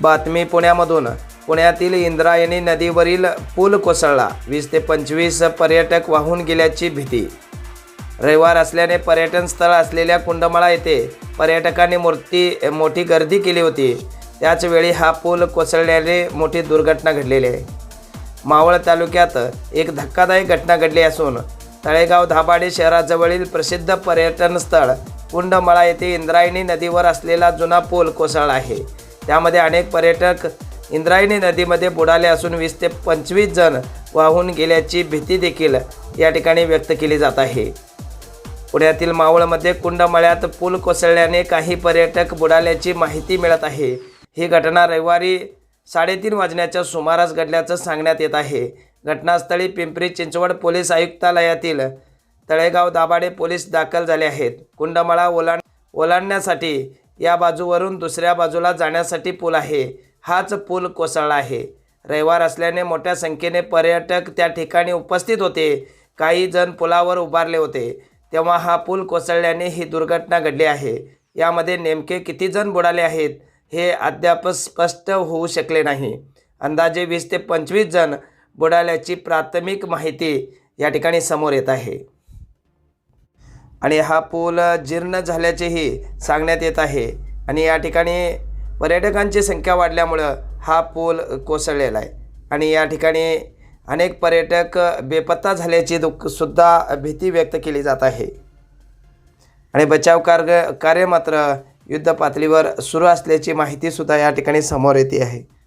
बातमी पुण्यामधून. पुण्यातील इंद्रायणी नदीवरील पूल कोसळला. वीस ते पंचवीस पर्यटक वाहून गेल्याची भीती. रविवार असल्याने पर्यटन स्थळ असलेल्या कुंडमळा येथे पर्यटकांनी मूर्ती मोठी गर्दी केली होती. त्याचवेळी हा पूल कोसळल्याने मोठी दुर्घटना घडलेली आहे. मावळ तालुक्यात एक धक्कादायक घटना घडली असून तळेगाव धाबाडे शहराजवळील प्रसिद्ध पर्यटन स्थळ कुंडमळा येथे इंद्रायणी नदीवर असलेला जुना पूल कोसळला आहे. त्यामध्ये अनेक पर्यटक इंद्रायणी नदीमध्ये बुडाले असून वीस ते पंचवीस जण वाहून गेल्याची भीती देखील या ठिकाणी व्यक्त केली जात आहे. पुण्यातील मावळमध्ये कुंडमळ्यात पूल कोसळल्याने काही पर्यटक बुडाल्याची माहिती मिळत आहे. ही घटना रविवारी साडेतीन वाजण्याच्या सुमारास घडल्याचं सांगण्यात येत आहे. घटनास्थळी पिंपरी चिंचवड पोलीस आयुक्तालयातील तळेगाव दाभाडे पोलीस दाखल झाले आहेत. कुंडमळा ओलांड ओलांडण्यासाठी या बाजूवरून दुसऱ्या बाजूला जाण्यासाठी पूल आहे. हाच पूल कोसळला आहे. रविवार असल्याने मोठ्या संख्येने पर्यटक त्या ठिकाणी उपस्थित होते. काही जण पुलावर उभारले होते. तेव्हा हा पूल कोसळल्याने ही दुर्घटना घडली आहे. यामध्ये नेमके किती जण बुडाले आहेत हे अद्याप स्पष्ट होऊ शकले नाही. अंदाजे वीस ते पंचवीस जण बुडाल्याची प्राथमिक माहिती या ठिकाणी समोर येत आहे. आणि हा पूल जीर्ण झाल्याचेही सांगण्यात येत आहे. आणि या ठिकाणी पर्यटकांची संख्या वाढल्यामुळं हा पूल कोसळलेला आहे. आणि या ठिकाणी अनेक पर्यटक बेपत्ता झाल्याची दुःख सुद्धा भीती व्यक्त केली जात आहे. आणि बचाव कार्य कार्य मात्र युद्ध पातळीवर सुरू असल्याची माहितीसुद्धा या ठिकाणी समोर येते आहे.